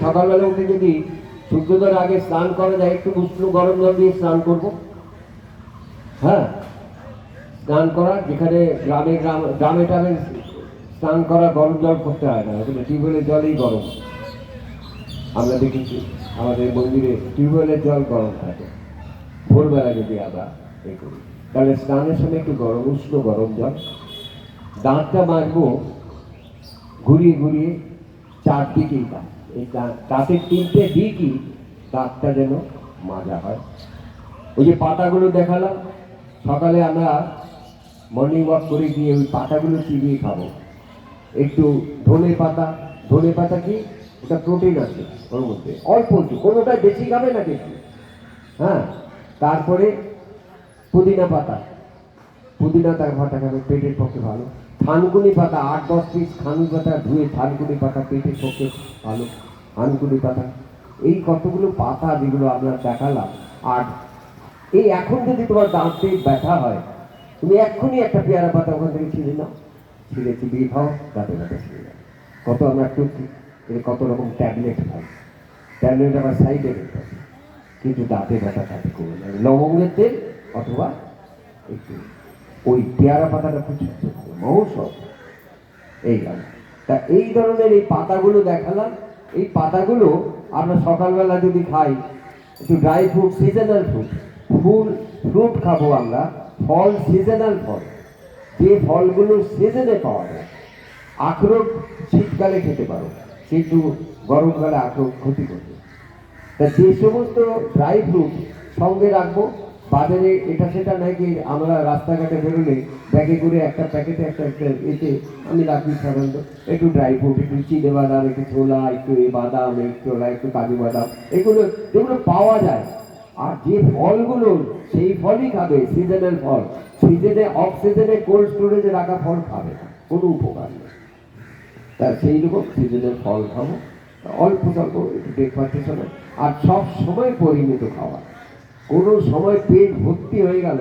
সকালবেলা উঠে যদি সূর্যোদয়ের আগে স্নান করা যায়, একটু উষ্ণ গরম জল দিয়ে স্নান করব। হ্যাঁ? স্নান করা, যেখানে গ্রামে গ্রাম, গ্রামে টামে স্নান করা গরম জল করতে হয় না। টিউবওয়েলের জলই গরম। আমরা দেখেছি আমাদের মন্দিরে টিউবওয়েলের জল গরম থাকে। ভোরবেলা যদি আমরা এই করি, তাহলে স্নানের সময় একটু গরম, উষ্ণ গরম জল। দাঁতটা মাজবো, ঘুরিয়ে ঘুরিয়ে চারদিকেই দাঁত। এই দাঁত- দাঁতের তিনটে দিকই দাঁতটা যেন মাজা হয়। ওই যে পাতাগুলো দেখালাম, সকালে আমরা মর্নিং ওয়াক করে গিয়ে ওই পাতাগুলো চিবিয়ে খাব। একটু ধনে পাতা ধনে পাতা কি? ওটা প্রোটিন আছে ওর মধ্যে। অল্প কোনোটা বেশি খাবে না বেশি। হ্যাঁ তারপরে পুদিনা পাতা। পুদিনা তার ভাটা খাবে, পেটের পক্ষে ভালো। থানকুনি পাতা, আট দশ পিস থানকুনি পাতা, ধুয়ে থানকুনি পাতা পেটের পক্ষে ভালো। থানকুনি পাতা। এই কতগুলো পাতা যেগুলো আমরা দেখালাম? আর এই এখন যদি তোমার দাঁতে ব্যথা হয়, তুমি এক্ষুনি একটা পেয়ারা পাতা ওখান থেকে ছিঁড়ে নাও। ছিঁড়ে চিবিয়ে খাও দাঁতে ব্যথা ছিঁড়ে যাবে। কত আমরা টুকি এর কত রকম ট্যাবলেট খাই ট্যাবলেট আবার সাইড এফেক্ট আছে কিন্তু দাঁতে ব্যথা থাকে কমে যাবে লবঙ্গের তেল অথবা একটু ওই পেয়ারা পাতাটা খুব মহৌষধ। এই গেল তা এই ধরনের এই পাতাগুলো দেখালাম এই পাতাগুলো আমরা সকালবেলা যদি খাই, একটু dry fruit seasonal fruit full fruit খাব আমরা, ফল সিজনাল ফল। যে ফলগুলো সিজনে পাওয়া যায়, আখরোট শীতকালে খেতে পারো কিন্তু গরমকালে আখরোট ক্ষতি করবে। তা যে সমস্ত ড্রাই ফ্রুট সঙ্গে রাখব বাজারে এটা সেটা নাকি আমরা রাস্তাঘাটে বেরোলে ব্যাগে করে একটা প্যাকেটে একটা একটা এতে আমি রাখি সাধারণত। একটু ড্রাই ফ্রুট একটু চিড়ে বাদাম, একটু ছোলা, একটু এই বাদাম, একটু একটু কাজু বাদাম, এগুলো যেগুলো পাওয়া যায়। আর যে ফলগুলো সেই ফলই খাবে সিজনাল ফল। সিজনে অফ সিজনে কোল্ড স্টোরেজে রাখা ফল খাবে না, কোনো উপকার নেই। তা সেই রকম সিজনের ফল খাব। অল্প স্বল্প একটু ব্রেকফাস্টের সময়। আর সব সময় পরিমিত খাবার কোনো সময় পেট ভর্তি হয়ে গেল,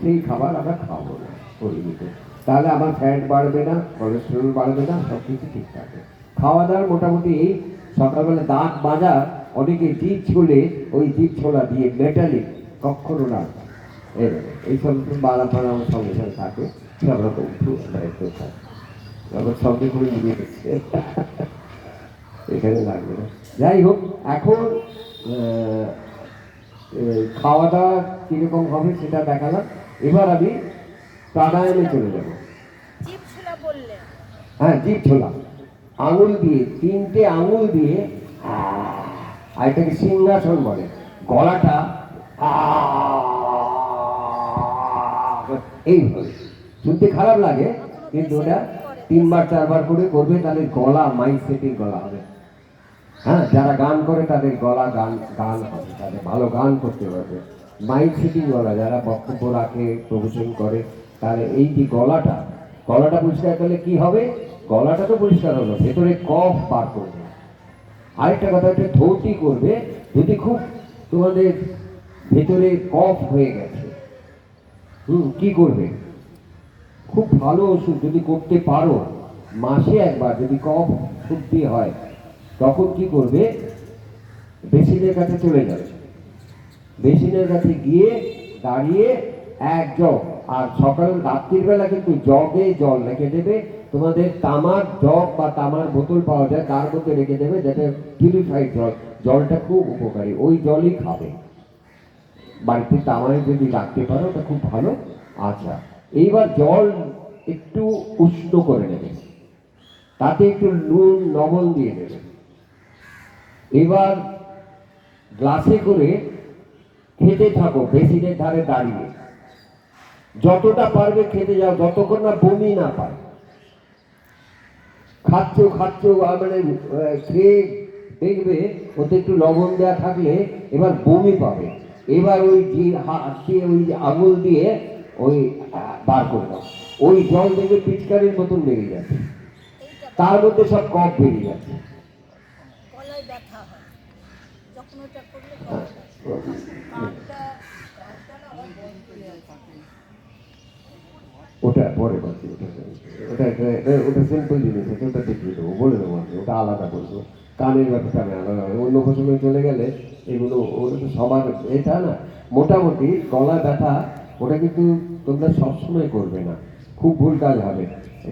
সেই খাবার আমরা খাব না পরিমিত তাহলে আমার ফ্যাট বাড়বে না কোলেস্টেরল বাড়বে না সব কিছু ঠিক থাকবে খাওয়া দাওয়ার মোটামুটি এই সকালবেলা দাঁত মাজা, অনেকে জিভ ছোলে, ওই জিভ ছোলা দিয়ে মেটালিক কখনো না এই সব বাদাম ফাদাম আমার সঙ্গে সঙ্গে থাকে। সব রকম দায়িত্ব থাকে। আবার সঙ্গে করে নিয়ে গেছে এখানে লাগবে না। যাই হোক, এখন খাওয়া দাওয়া কীরকম হবে সেটা দেখালাম। এবার আমি প্রাণায়ামে চলে যাব। হ্যাঁ জিভ ছোলা আঙুল দিয়ে তিনটে আঙুল দিয়ে আর এটাকে সিংহাসন বলে। গলাটা এইভাবে। শুনতে খারাপ লাগে কিন্তু ওটা তিনবার চারবার করে করবে তাহলে গলা মাইক সেটিং গলা হবে। হ্যাঁ যারা গান করে তাদের গলা গান গান হবে, তাদের ভালো গান করতে পারবে মাইক সেটিং গলা, যারা বক্তব্য রাখে, প্রবচন করে তাহলে এই যে গলাটা গলাটা পরিষ্কার করলে কি হবে? গলাটা তো পরিষ্কার হলো, ভেতরে কফ পার করবে। আরেকটা কথা হচ্ছে, ধৌতি করবে, যদি খুব তোমাদের ভেতরে কফ হয়ে গেছে, হুম, কি করবে? খুব ভালো ওষুধ যদি করতে পারো, মাসে একবার যদি কফ শুদ্ধি হয় তখন কি করবে? বেসিনের কাছে চলে যাবে। বেসিনের কাছে গিয়ে দাঁড়িয়ে এক জগ। আর সকাল রাত্রির বেলা কিন্তু জগে জল রেখে দেবে। তোমাদের তামার জগ বা তামার বোতল পাওয়া যায়, তার মধ্যে রেখে দেবে যাতে পিউরিফাইড জল, জলটা খুব উপকারী। ওই জলই খাবে। বাড়িতে তামায় যদি রাখতে পারো, তা খুব ভালো। আচ্ছা এইবার জল একটু উষ্ণ করে নেবে। তাতে একটু নুন, লবণ দিয়ে দেবে। এবার গ্লাসে করে খেতে থাকো বেসিনের ধারে দাঁড়িয়ে। যতটা পারবে খেতে যাও, যতক্ষণ না বমি না পায়। খাচ্ছ খাচ্ছ মানে খেয়ে দেখবে ওতে একটু লবণ দেওয়া থাকলে এবার বমি পাবে। এবার ওই হাত দিয়ে, ওই আঙুল দিয়ে ওই বার করে দাও। ওই জল দেখবে পিচকারির মতন বেরিয়ে যাচ্ছে। তার মধ্যে সব কফ বেরিয়ে যাচ্ছে গলায় ব্যথা হয় ওটা পরে ওটা ওটা ওটা সিম্পল জিনিস আছে ওটা দেখিয়ে দেবো বলে দেবো আমি, ওটা আলাদা করব। কানের ব্যাপারটা আমি আলাদা। অন্য চলে গেলে এগুলো ওটা তো সবার এটা না, মোটামুটি গলা ব্যথা, ওটা কিন্তু তোমরা সবসময় করবে না। খুব ভুল কাজ হবে।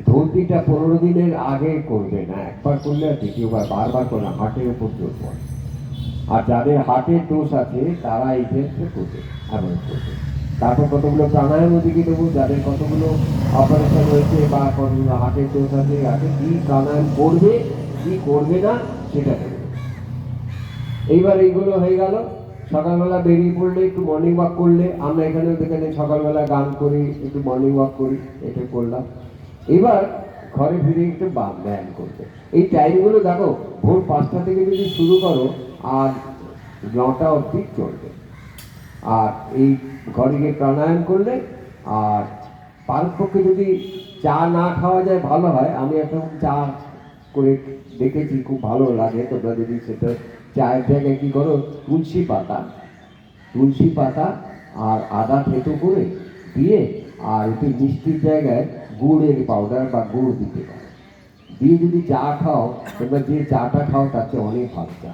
ধরতিটা পনেরো দিনের আগে করবে না, একবার করলে আর দ্বিতীয়বার, বারবার করবে না, হাটের উপর জোর পড়ে। আর যাদের হার্টের দোষ আছে, তারা এই ক্ষেত্রে করবে অ্যাভয়েড করবে। তারপর কতগুলো প্রাণায়াম দিকে দেবো, যাদের কতগুলো অপারেশন হয়েছে বা কতগুলো হার্টের দোষ আছে আছে কি প্রাণায়াম করবে, কি করবে না, সেটা দেবে। এইবার এইগুলো হয়ে গেল। সকালবেলা বেরিয়ে পড়লে একটু মর্নিং ওয়াক করলে, আমরা এখানে সকালবেলা গান করি, একটু মর্নিং ওয়াক করি, এটা করলাম। এবার ঘরে ফিরে একটু ব্যায়াম করবে। এই টাইমগুলো দেখো, ভোর পাঁচটা থেকে যদি শুরু করো, আর নটা অবধি চলবে। আর এই ঘরে গিয়ে প্রাণায়াম করলে, আর পারপক্ষে যদি চা না খাওয়া যায়, ভালো হয়। আমি একটা চা করে দেখেছি, খুব ভালো লাগে। তোমরা যদি সেটা চায়ের জায়গায় কী করো, তুলসী পাতা। তুলসী পাতা আর আদা থেতো করে দিয়ে, আর একটু মিষ্টির জায়গায় গুড়ের পাউডার বা গুড় দিতে পারো। দিয়ে যদি চা খাও, তোমরা যে চাটা খাও, তার অনেক ভালো চা।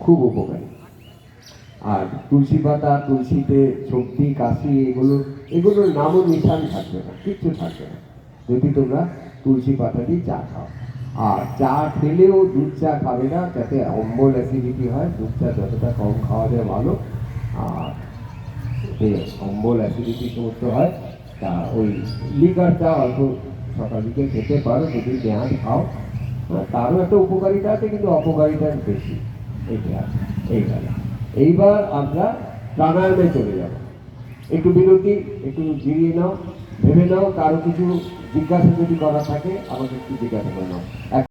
খুব উপকারী। আর তুলসী পাতা, তুলসীতে সর্দি কাশি, এগুলো, এগুলোর নামও নিশান থাকবে না, কিচ্ছু থাকবে না। যদি তোমরা তুলসী পাতা দিয়ে চা খাও। আর চা খেলেও দুধ চা খাবে না, যাতে অম্বল অ্যাসিডিটি হয়, দুধ চা যতটা কম খাওয়া যায় ভালো। আর অম্বল অ্যাসিডিটি সমস্ত হয়। তা ওই লিকার চা অল্প সকাল দিকে খেতে পারো যদি দেহান খাও। হ্যাঁ, তারও একটা উপকারিতা আছে কিন্তু অপকারিতা বেশি। এইটা আছে এই গেল। এইবার আমরা প্রাণায়ামে চলে যাব। একটু বিরতি একটু জিরিয়ে নাও ভেবে নাও কারও কিছু জিজ্ঞাসা যদি করা থাকে আমাকে একটু জিজ্ঞাসা করে নাও।